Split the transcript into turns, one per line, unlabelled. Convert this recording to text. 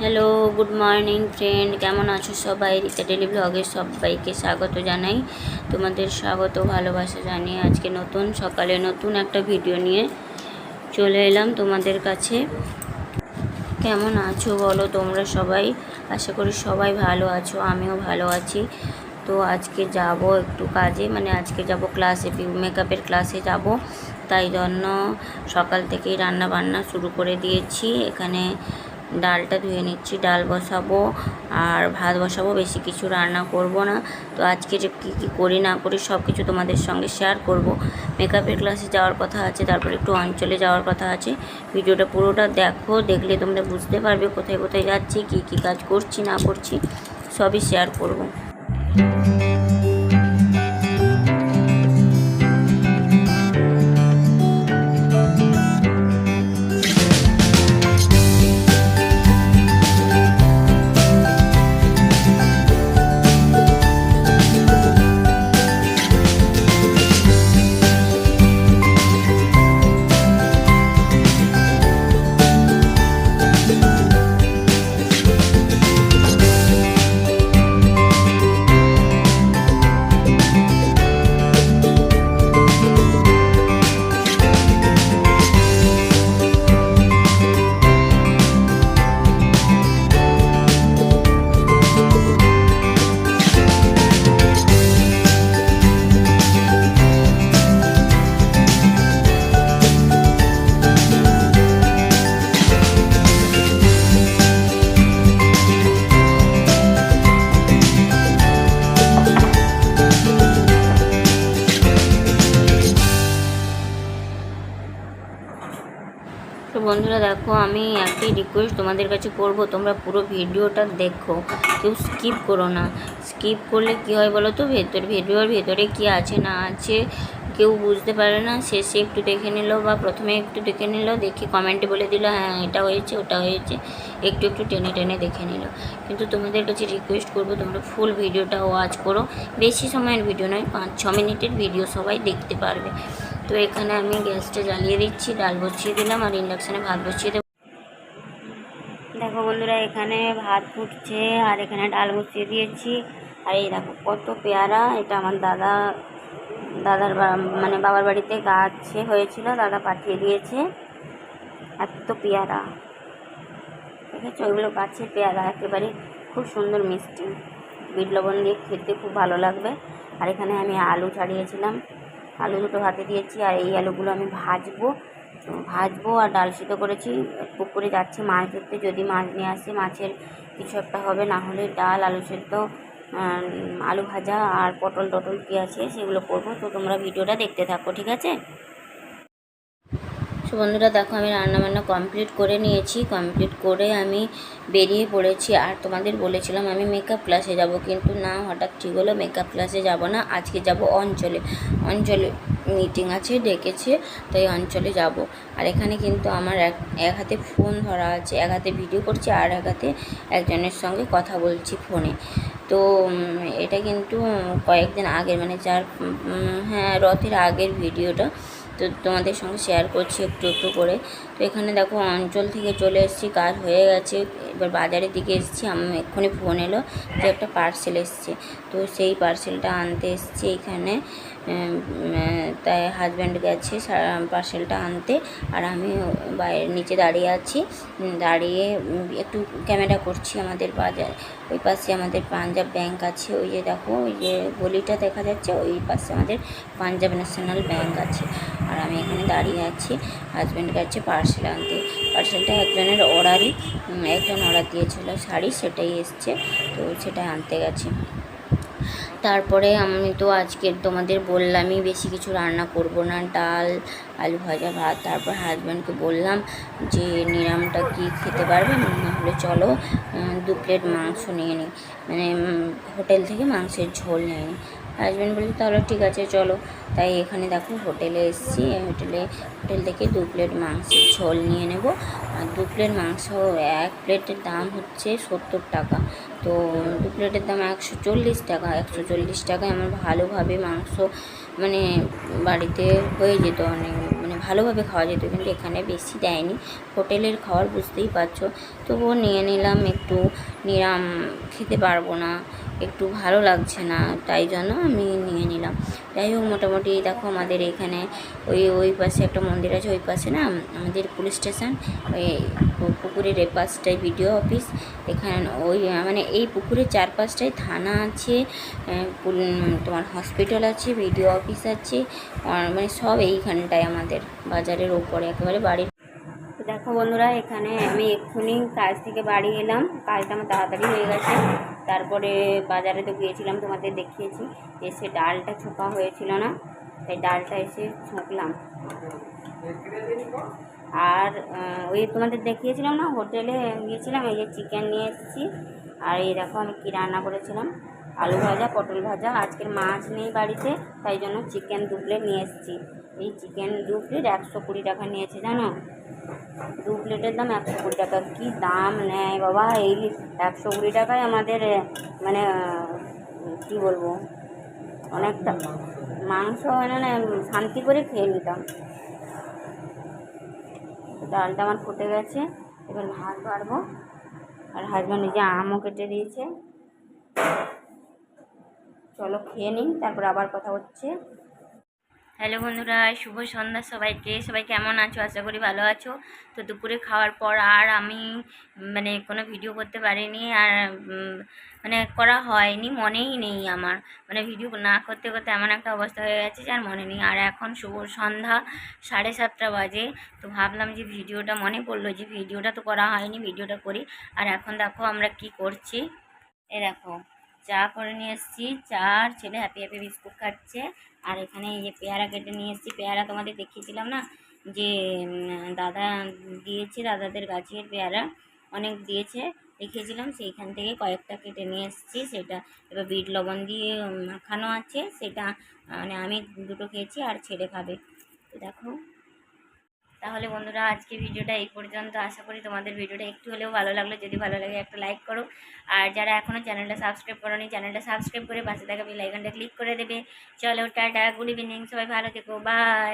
Hello good morning friend কেমন আছো সবাই? রিতা ডেলি ব্লগে সবাইকে স্বাগত জানাই। তোমাদের স্বাগত, ভালোবাসা জানিয়ে আজকে নতুন, সকালে নতুন একটা ভিডিও নিয়ে চলে এলাম তোমাদের কাছে। কেমন আছো বলো তোমরা সবাই? আশা করি সবাই ভালো আছো, আমিও ভালো আছি। তো আজকে যাব একটু কাজে মানে আজকে যাব ক্লাসে মেকআপের ক্লাসে যাব। তাই জন্য সকাল থেকেই রান্না বান্না শুরু করে দিয়েছি। এখানে ডালটা ধুয়ে নিচ্ছি, ডাল বসাবো আর ভাত বসাবো, বেশি কিছু রান্না করব না। তো আজকে যে কী কী করি না করি সব কিছু তোমাদের সঙ্গে শেয়ার করব। মেকআপের ক্লাসে যাওয়ার কথা আছে, তারপর একটু অঞ্চলে যাওয়ার কথা আছে। ভিডিওটা পুরোটা দেখো, দেখলে তোমরা বুঝতে পারবে কোথায় কোথায় যাচ্ছি, কী কী কাজ করছি, না করছি, সবই শেয়ার করব। বন্ধুরা দেখো, আমি একটাই রিকোয়েস্ট তোমাদের কাছে করব, তোমরা পুরো ভিডিওটা দেখো। কেউ স্কিপ করো না। স্কিপ করলে কি হয় বলো তো? ভেতর, ভিডিওর ভেতরে কি আছে না আছে কেউ বুঝতে পারে না। শেষে একটু দেখে নিল বা প্রথমে একটু দেখে নিল, দেখে কমেন্টে বলে দিল হ্যাঁ এটা হয়েছে, ওটা হয়েছে। একটু একটু টেনে টেনে দেখে নিল। কিন্তু তোমাদের কাছে রিকোয়েস্ট করব, তোমরা ফুল ভিডিওটা ওয়াচ করো। বেশি সময়ের ভিডিও নয়, পাঁচ, ছ মিনিটের ভিডিও সবাই দেখতে পারবে। তো এখানে আমি গ্যাসটা জ্বালিয়ে দিচ্ছি, ডাল বসিয়ে দিলাম আর ইন্ডাকশানে ভাত বসিয়ে দেবো। দেখো বন্ধুরা, এখানে ভাত ফুটছে আর এখানে ডাল বসিয়ে দিয়েছি। আর এই দেখো কত পেয়ারা, এটা আমার দাদা, দাদার মানে বাবার বাড়িতে গাছে হয়েছিল, দাদা পাঠিয়ে দিয়েছে। এত পেয়ারা। দেখেছ? ওইগুলো গাছের পেয়ারা, একেবারে খুব সুন্দর মিষ্টি। বিট লবণ দিয়ে খেতে খুব ভালো লাগবে। আর এখানে আমি আলু ছাড়িয়েছিলাম। আলু দুটো ভাতে দিয়েছি আর এই আলুগুলো আমি ভাজবো। ভাজবো আর ডাল সিদ্ধ করেছি। পুকুরে যাচ্ছি মাছ ধরতে। যদি মাছ নিয়ে আসি, মাছের কিছু একটা হবে, না হলে ডাল, আলু সেদ্ধ আলু ভাজা আর পটল টটল কী আছে সেগুলো করব। তো তোমরা ভিডিওটা দেখতে থাকো, ঠিক আছে? তো বন্ধুরা দেখো, আমি রান্নাবান্না কমপ্লিট করে নিয়েছি। কমপ্লিট করে আমি বেরিয়ে পড়েছি। আর তোমাদের বলেছিলাম আমি মেকআপ ক্লাসে যাব, কিন্তু না, হঠাৎ ঠিক হলো মেকআপ ক্লাসে যাব না, আজকে যাব অঞ্চলে। অঞ্চলে মিটিং আছে, ডেকেছে, তাই অঞ্চলে যাব। আর এখানে কিন্তু আমার এক এক হাতে ফোন ধরা আছে, এক হাতে ভিডিও করছি, আর এক হাতে একজনের সঙ্গে কথা বলছি ফোনে তো এটা কিন্তু কয়েকদিন আগের মানে যার হ্যাঁ রথের আগের ভিডিওটা তো তোমাদের সঙ্গে শেয়ার করছি একটু একটু করে। তো এখানে দেখো অঞ্চল থেকে চলে এসেছি, কাজ হয়ে গেছে। এবার বাজারের দিকে এসেছি, আমি এক্ষুনি ফোন এলো যে একটা পার্সেল এসছে। তো সেই পার্সেলটা আনতে এসছি এখানে। তাই হাজব্যান্ড গেছে পার্সেলটা আনতে আর আমি বাইরের নিচে দাঁড়িয়ে আছি। দাঁড়িয়ে একটু ক্যামেরা করছি আমাদের বাজার। ওই পাশে আমাদের পাঞ্জাব ব্যাংক আছে। ওই যে দেখো, ওই যে গলিটা দেখা যাচ্ছে, ওই পাশে আমাদের পাঞ্জাব ন্যাশনাল ব্যাংক আছে। আর আমি এখানে দাঁড়িয়ে আছি। হাজব্যান্ড গেছে পার্সেল আনতে। পার্সেলটা একজনের অর্ডারই একজন অর্ডার দিয়েছিল শাড়ি, সেটাই এসছে। তো সেটা আনতে গেছে। তারপরে আমি তো আজকে তোমাদের বললামই বেশি কিছু রান্না করব না, ডাল, আলু ভাজা ভাত, তারপর হাজব্যান্ডকে বললাম যে নিরামটা কি খেতে পারবে? নাহলে চলো দু প্লেট মাংস নিয়ে নিই মানে হোটেল থেকে মাংসের ঝোল নিয়ে নিই হাজব্যান্ড বলল তাহলে ঠিক আছে, চলো। তাই এখানে দেখো হোটেলে এসেছি। হোটেলে, হোটেল থেকে দু প্লেট মাংসের ঝোল নিয়ে নেব। আর দু প্লেট মাংস, এক প্লেটের দাম হচ্ছে সত্তর টাকা। তো দু প্লেটের দাম একশো চল্লিশ টাকা। একশো চল্লিশ টাকায় আমার ভালোভাবে মাংস মানে বাড়িতে হয়ে যেত অনেক মানে ভালোভাবে খাওয়া যেত, কিন্তু এখানে বেশি দেয়নি। হোটেলের খাবার বুঝতেই পারছ। তবুও নিয়ে নিলাম, একটু নিরাম, খেতে পারব না। একটু ভালো লাগছে না, তাই জন্য আমি নিয়ে নিলাম। যাই হোক, মোটামুটি দেখো আমাদের এখানে ওই ওই পাশে একটা মন্দির আছে, ওই পাশে না আমাদের পুলিশ স্টেশন, ওই পুকুরের এ পাশটায় বিডিও অফিস। এখানে ওই মানে এই পুকুরের চারপাশটায় থানা আছে তোমার হসপিটাল আছে, বিডিও অফিস আছে মানে সব এইখানটায় আমাদের বাজারের ওপরে, একেবারে বাড়ির। দেখো বন্ধুরা, এখানে আমি এক্ষুনি কাজ থেকে বাড়ি এলাম, কাজটা আমার তাড়াতাড়ি হয়ে গেছে। তারপরে বাজারে তো গিয়েছিলাম, তোমাদের দেখিয়েছি। এসে ডালটা ছোঁকা হয়েছিল না, তাই ডালটা এসে ছোঁকলাম আর ওই তোমাদের দেখিয়েছিলাম না, হোটেলে গিয়েছিলাম, এই যে চিকেন নিয়ে এসেছি। আর এই দেখো আমি কী রান্না করেছিলাম, আলু ভাজা, পটল ভাজা, আজকের মাছ নেই বাড়িতে, তাই জন্য চিকেন দু প্লেট নিয়ে এসেছি। এই চিকেন দু প্লেট একশো কুড়ি টাকা নিয়েছে, জানো? দু প্লেটের দাম একশো কুড়ি টাকা। কী দাম নেয় বাবা? এই একশো কুড়ি টাকায় আমাদের মানে কী বলব? অনেকটা মাংস মানে না শান্তি করে খেয়ে নিতাম। ডালটা আমার ফুটে গেছে, এবার ভাত বাড়বো। আর হাজব্যান্ড নিজে আমও কেটে দিয়েছে। চলো খেয়ে নিই, তারপর আবার কথা হচ্ছে। হ্যালো বন্ধুরা, শুভ সন্ধ্যা সবাইকে। সবাই কেমন আছো? আশা করি ভালো আছো। তো দুপুরে খাওয়ার পর আর আমি মানে কোনো ভিডিও করতে পারিনি আর মানে করা হয়নি, মনেই নেই আমার। মানে ভিডিও না করতে করতে এমন একটা অবস্থা হয়ে গেছে যে আর মনে নেই। আর এখন শুভ সন্ধ্যা সাড়ে সাতটা বাজে। তো ভাবলাম যে ভিডিওটা, মনে পড়ল যে ভিডিওটা তো করা হয়নি, ভিডিওটা করি। আর এখন দেখো আমরা কি করছি। এ দেখো। চা করে নিয়ে এসেছি। চা আর ছেলে হ্যাপি হ্যাপি বিস্কুট খাচ্ছে। আর এখানে এই যে পেয়ারা কেটে নিয়ে এসেছি। পেয়ারা তোমাদের দেখিয়েছিলাম না? যে দাদা দিয়েছে, দাদাদের গাছের পেয়ারা। অনেক দিয়েছে। দেখিয়েছিলাম, সেইখান থেকে কয়েকটা কেটে নিয়ে এসেছি। সেটা এবার বিট লবণ দিয়ে মাখানো আছে। সেটা মানে আমি দুটো খেয়েছি, আর ছেলে খাবে। দেখো। তাহলে বন্ধুরা আজকে ভিডিওটা এই পর্যন্ত। আশা করি তোমাদের ভিডিওটা একটু হলেও ভালো লাগল। যদি ভালো লাগে একটা লাইক করো। আর যারা এখনও চ্যানেলটা সাবস্ক্রাইব করোনি, চ্যানেলটা সাবস্ক্রাইব করে পাশে থাকা বেল আইকনটা ক্লিক করে দেবে। চলো, টাটা গুড ইভিনিং সবাই ভালো থেকো বাই